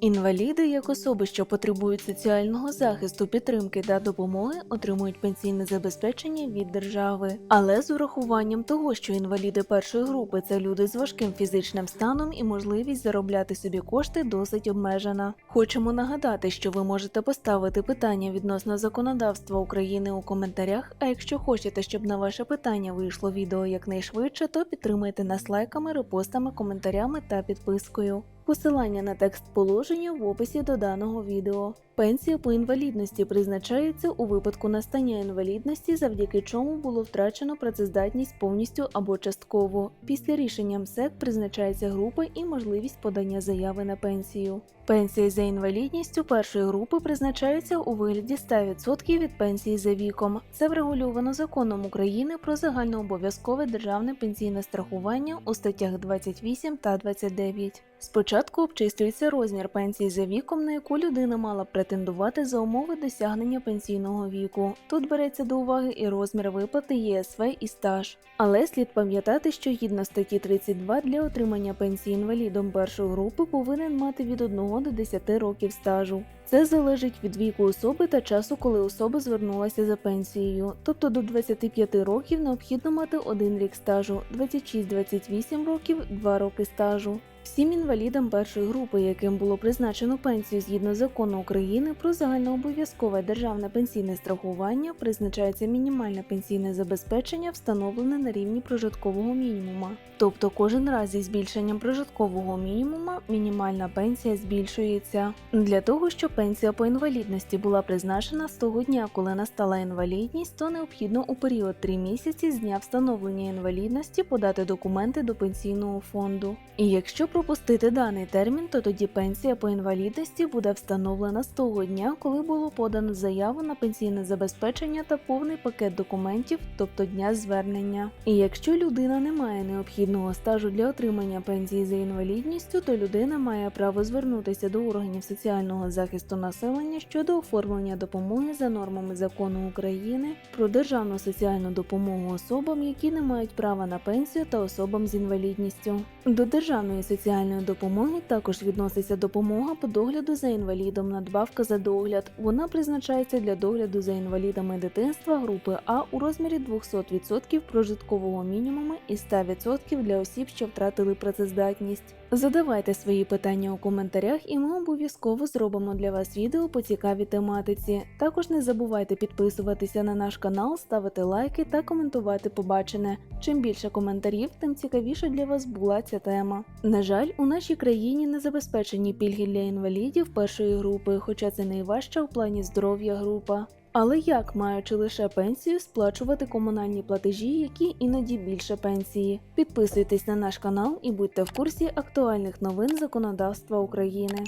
Інваліди, як особи, що потребують соціального захисту, підтримки та допомоги, отримують пенсійне забезпечення від держави. Але з урахуванням того, що інваліди першої групи це люди з важким фізичним станом і можливість заробляти собі кошти досить обмежена. Хочемо нагадати, що ви можете поставити питання відносно законодавства України у коментарях. А якщо хочете, щоб на ваше питання вийшло відео якнайшвидше, то підтримайте нас лайками, репостами, коментарями та підпискою. Посилання на текст положення в описі до даного відео. Пенсія по інвалідності призначається у випадку настання інвалідності, завдяки чому було втрачено працездатність повністю або частково. Після рішення МСЕК призначається група і можливість подання заяви на пенсію. Пенсія за інвалідністю першої групи призначається у вигляді 100% від пенсії за віком. Це врегульовано законом України про загальнообов'язкове державне пенсійне страхування у статтях 28 та 29. Спочатку обчислюється розмір пенсії за віком, на яку людина мала б претендувати за умови досягнення пенсійного віку. Тут береться до уваги і розмір виплати ЄСВ і стаж. Але слід пам'ятати, що гідно статті 32 для отримання пенсії інвалідом першої групи повинен мати від 1 до 10 років стажу. Це залежить від віку особи та часу, коли особа звернулася за пенсією. Тобто до 25 років необхідно мати один рік стажу, 26-28 років 2 роки стажу. Всім інвалідам першої групи, яким було призначено пенсію згідно закону України про загальнообов'язкове державне пенсійне страхування, призначається мінімальне пенсійне забезпечення, встановлене на рівні прожиткового мінімума. Тобто кожен раз зі збільшенням прожиткового мінімума мінімальна пенсія збільшується. Для того, щоб пенсія по інвалідності була призначена з того дня, коли настала інвалідність, то необхідно у період 3 місяці з дня встановлення інвалідності подати документи до пенсійного фонду. І якщо пропустити даний термін, то тоді пенсія по інвалідності буде встановлена з того дня, коли було подано заяву на пенсійне забезпечення та повний пакет документів, тобто дня звернення. І якщо людина не має необхідного стажу для отримання пенсії за інвалідністю, то людина має право звернутися до органів соціального захисту населення щодо оформлення допомоги за нормами закону України про державну соціальну допомогу особам, які не мають права на пенсію та особам з інвалідністю. До державної соціальної допомоги також відноситься допомога по догляду за інвалідом, надбавка за догляд. Вона призначається для догляду за інвалідами дитинства групи А у розмірі 200% прожиткового мінімуму і 100% для осіб, що втратили працездатність. Задавайте свої питання у коментарях, і ми обов'язково зробимо для вас відео по цікавій тематиці. Також не забувайте підписуватися на наш канал, ставити лайки та коментувати побачене. Чим більше коментарів, тим цікавіше для вас була ця тема. На жаль, у нашій країні не забезпечені пільги для інвалідів першої групи, хоча це найважча у плані здоров'я група. Але як, маючи лише пенсію, сплачувати комунальні платежі, які іноді більше пенсії? Підписуйтесь на наш канал і будьте в курсі актуальних новин законодавства України.